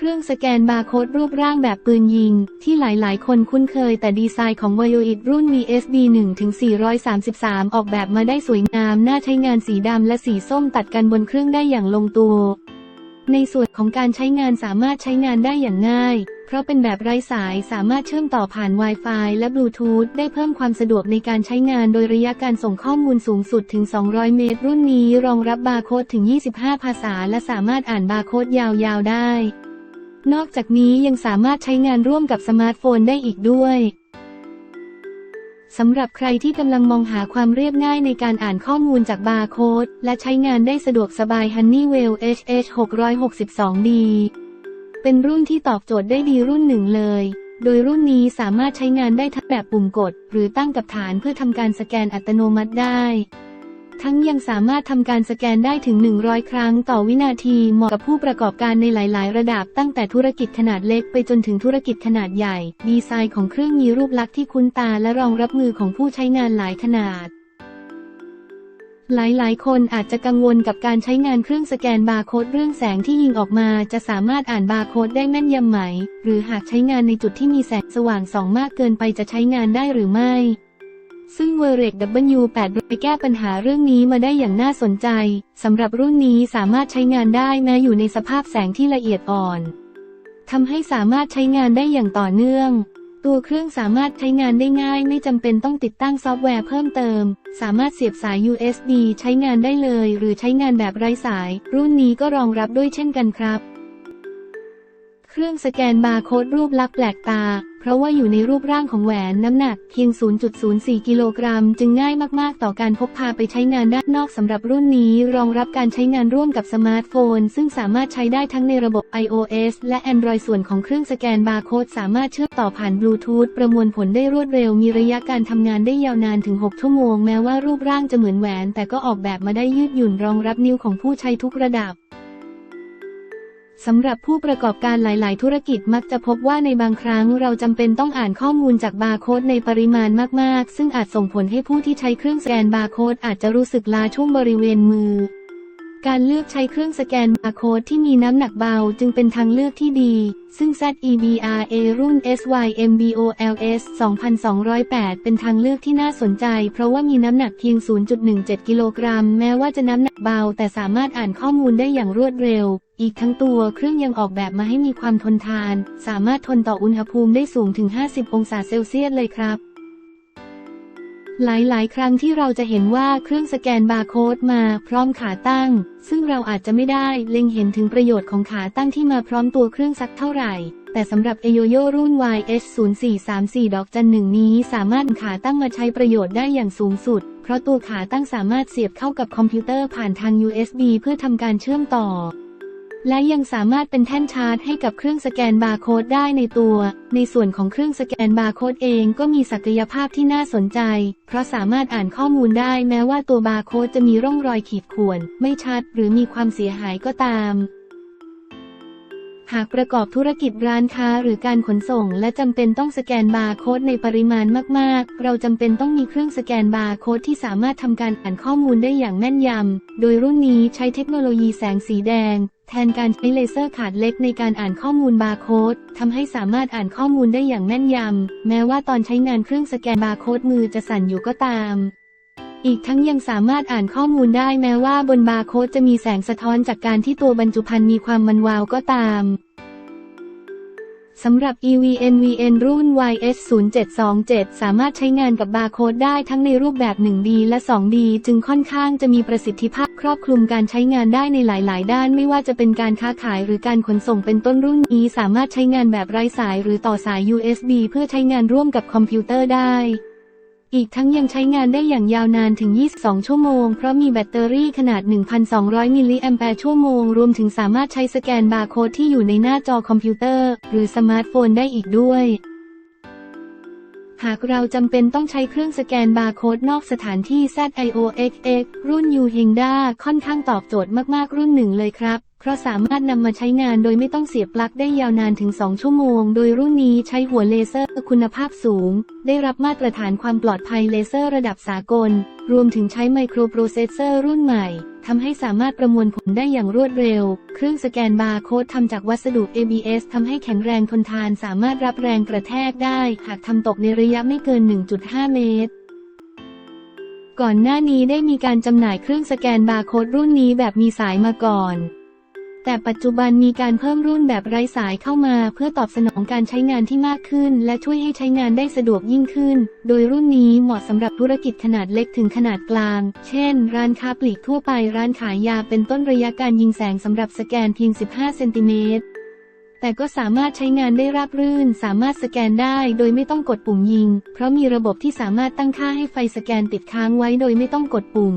เครื่องสแกนบาร์โค้ดรูปร่างแบบปืนยิง ที่หลายๆ คนคุ้นเคยแต่ดีไซน์ของ Voyoid รุ่น VSD 1-433 ออกแบบมาได้สวยงาม น่าใช้งานสีดำและสีส้มตัดกันบนเครื่องได้อย่างลงตัว ในส่วนของการใช้งานสามารถใช้งานได้อย่างง่าย เพราะเป็นแบบไร้สายสามารถเชื่อมต่อผ่าน Wi-Fi และบลูทูธได้เพิ่มความสะดวกในการใช้งานโดยระยะการส่งข้อมูลสูงสุดถึง 200 เมตร รุ่นนี้รองรับบาร์โค้ดถึง 25 ภาษา และสามารถอ่านบาร์โค้ดยาวๆได้ นอกจากนี้ยังสามารถใช้งานร่วมกับสมาร์ทโฟนได้อีกด้วยสำหรับใครที่กำลังมองหาความเรียบง่ายในการอ่านข้อมูลจากบาร์โค้ดและใช้งานได้สะดวกสบาย Honeywell HH 662D เป็นรุ่นที่ตอบโจทย์ได้ดีรุ่นหนึ่งเลย โดยรุ่นนี้สามารถใช้งานได้ทั้งแบบปุ่มกด หรือตั้งกับฐานเพื่อทำการสแกนอัตโนมัติได้ ทั้งยังสามารถทำการสแกนได้ถึง 100 ครั้งต่อวินาที เหมาะกับผู้ประกอบการในหลาย ๆ ระดับ ตั้งแต่ธุรกิจขนาดเล็กไปจนถึงธุรกิจขนาดใหญ่ ดีไซน์ของเครื่องมีรูปลักษณ์ที่คุ้นตาและรองรับมือของผู้ใช้งานหลายขนาดหลาย ๆ คนอาจจะกังวลกับการใช้งานเครื่องสแกนบาร์โค้ดเรื่องแสงที่ยิงออกมาจะสามารถอ่านบาร์โค้ดได้แม่นยำไหม หรือหากใช้งานในจุดที่มีแสงสว่างส่องมากเกินไปจะใช้งานได้หรือไม่ ซึ่ง v e r e c W8 ไปแก้ปัญหาเรื่องนี้มาได้อย่างน่าสนใจ สำหรับรุ่นนี้สามารถใช้งานได้แม้อยู่ในสภาพแสงที่ละเอียดอ่อนทำให้สามารถใช้งานได้อย่างต่อเนื่อง ตัวเครื่องสามารถใช้งานได้ง่าย ไม่จำเป็นต้องติดตั้งซอฟต์แวร์เพิ่มเติม สามารถเสียบสาย USB ใช้งานได้เลย หรือใช้งานแบบไร้สาย รุ่นนี้ก็รองรับด้วยเช่นกันครับ เครื่องสแกนบาร์โค้ดรูปลักษณ์แปลกตา เพราะว่าอยู่ในรูปร่างของแหวนน้ำหนักเพียง 0.04 กิโลกรัม จึงง่ายมาก ๆ ต่อการพกพาไปใช้งานด้านนอกสำหรับรุ่นนี้ รองรับการใช้งานร่วมกับสมาร์ทโฟน ซึ่งสามารถใช้ได้ทั้งในระบบ iOS และ Android ส่วนของเครื่องสแกนบาร์โค้ดสามารถเชื่อมต่อผ่านบลูทูธประมวลผลได้รวดเร็วมีระยะการทำงานได้ยาวนานถึง 6 ชั่วโมงแม้ว่ารูปร่างจะเหมือนแหวน แต่ก็ออกแบบมาได้ยืดหยุ่นรองรับนิ้วของผู้ใช้ทุกระดับ สำหรับผู้ประกอบการหลาย ๆ ธุรกิจมักจะพบว่าในบางครั้งเราจำเป็นต้องอ่านข้อมูลจากบาร์โค้ดในปริมาณมาก ๆ ซึ่งอาจส่งผลให้ผู้ที่ใช้เครื่องสแกนบาร์โค้ดอาจจะรู้สึกล้าช่วงบริเวณมือ การเลือกใช้เครื่องสแกนบาร์โค้ดที่มีน้ำหนักเบาจึงเป็นทางเลือกที่ดี ซึ่ง ZEBRA รุ่น SYMBOLS 2208 เป็นทางเลือกที่น่าสนใจ เพราะว่ามีน้ำหนักเพียง 0.17 กิโลกรัม แม้ว่าจะน้ำหนักเบา แต่สามารถอ่านข้อมูลได้อย่างรวดเร็ว อีกทั้งตัวเครื่องยังออกแบบมาให้มีความทนทาน สามารถทนต่ออุณหภูมิได้สูงถึง 50 องศาเซลเซียสเลยครับ หลาย ๆ ครั้งที่เราจะเห็นว่าเครื่องสแกนบาร์โค้ดมาพร้อมขาตั้ง ซึ่งเราอาจจะไม่ได้เล็งเห็นถึงประโยชน์ของขาตั้งที่มาพร้อมตัวเครื่องสักเท่าไหร่ แต่สำหรับ e y o y o รุ่น YH0434 ดอกจันหนึ่งนี้สามารถขาตั้งมาใช้ประโยชน์ได้อย่างสูงสุด เพราะตัวขาตั้งสามารถเสียบเข้ากับคอมพิวเตอร์ผ่านทาง USB เพื่อทำการเชื่อมต่อ และยังสามารถเป็นแท่นชาร์จให้กับเครื่องสแกนบาร์โค้ดได้ในตัว ในส่วนของเครื่องสแกนบาร์โค้ดเองก็มีศักยภาพที่น่าสนใจ เพราะสามารถอ่านข้อมูลได้แม้ว่าตัวบาร์โค้ดจะมีร่องรอยขีดข่วน ไม่ชัด หรือมีความเสียหายก็ตาม หากประกอบธุรกิจร้านค้าหรือการขนส่ง และจำเป็นต้องสแกนบาร์โค้ดในปริมาณมาก ๆ เราจำเป็นต้องมีเครื่องสแกนบาร์โค้ดที่สามารถทำการอ่านข้อมูลได้อย่างแม่นยำ โดยรุ่นนี้ใช้เทคโนโลยีแสงสีแดง แทนการใช้เลเซอร์ขาดเล็กในการอ่านข้อมูลบาร์โค้ดทำให้สามารถอ่านข้อมูลได้อย่างแม่นยำ แม้ว่าตอนใช้งานเครื่องสแกนบาร์โค้ดมือจะสั่นอยู่ก็ตาม อีกทั้งยังสามารถอ่านข้อมูลได้แม้ว่าบนบาร์โค้ดจะมีแสงสะท้อนจากการที่ตัวบรรจุภัณฑ์มีความมันวาวก็ตามสำหรับ EVNVN รุ่น YS0727 สามารถใช้งานกับบาร์โค้ดได้ทั้งในรูปแบบ 1D และ 2D จึงค่อนข้างจะมีประสิทธิภาพครอบคลุมการใช้งานได้ในหลาย ๆ ด้าน ไม่ว่าจะเป็นการค้าขายหรือการขนส่งเป็นต้นรุ่นนี้ สามารถใช้งานแบบไร้สายหรือต่อสาย USB เพื่อใช้งานร่วมกับคอมพิวเตอร์ได้ อีกทั้งยังใช้งานได้อย่างยาวนานถึง 22 ชั่วโมง เพราะมีแบตเตอรี่ขนาด 1,200 มิลลิแอมแปร์ชั่วโมง รวมถึงสามารถใช้สแกนบาร์โค้ดที่อยู่ในหน้าจอคอมพิวเตอร์ หรือสมาร์ทโฟนได้อีกด้วย หากเราจำเป็นต้องใช้เครื่องสแกนบาร์โค้ดนอกสถานที่ ZIOXX รุ่น u h e n d a ค่อนข้างตอบโจทย์มากๆรุ่นหนึ่งเลยครับ เพราะสามารถนำมาใช้งานโดยไม่ต้องเสียบปลั๊กได้ยาวนานถึง 2 ชั่วโมง โดยรุ่นนี้ใช้หัวเลเซอร์คุณภาพสูง ได้รับมาตรฐานความปลอดภัยเลเซอร์ระดับสากล รวมถึงใช้ไมโครโปรเซสเซอร์รุ่นใหม่ทำให้สามารถประมวลผลได้อย่างรวดเร็ว เครื่องสแกนบาร์โค้ดทำจากวัสดุ ABS ทำให้แข็งแรงทนทานสามารถรับแรงกระแทกได้ หากทำตกในระยะไม่เกิน 1.5 เมตรก่อนหน้านี้ได้มีการจำหน่ายเครื่องสแกนบาร์โค้ดรุ่นนี้แบบมีสายมาก่อน แต่ปัจจุบันมีการเพิ่มรุ่นแบบไร้สายเข้ามา เพื่อตอบสนองการใช้งานที่มากขึ้น และช่วยให้ใช้งานได้สะดวกยิ่งขึ้น โดยรุ่นนี้เหมาะสำหรับธุรกิจขนาดเล็กถึงขนาดกลาง เช่น ร้านค้าปลีกทั่วไปร้านขายยาเป็นต้นระยะการยิงแสงสำหรับสแกนเพียง 15 เซนติเมตรแต่ก็สามารถใช้งานได้ราบรื่น สามารถสแกนได้โดยไม่ต้องกดปุ่มยิง เพราะมีระบบที่สามารถตั้งค่าให้ไฟสแกนติดค้างไว้โดยไม่ต้องกดปุ่ม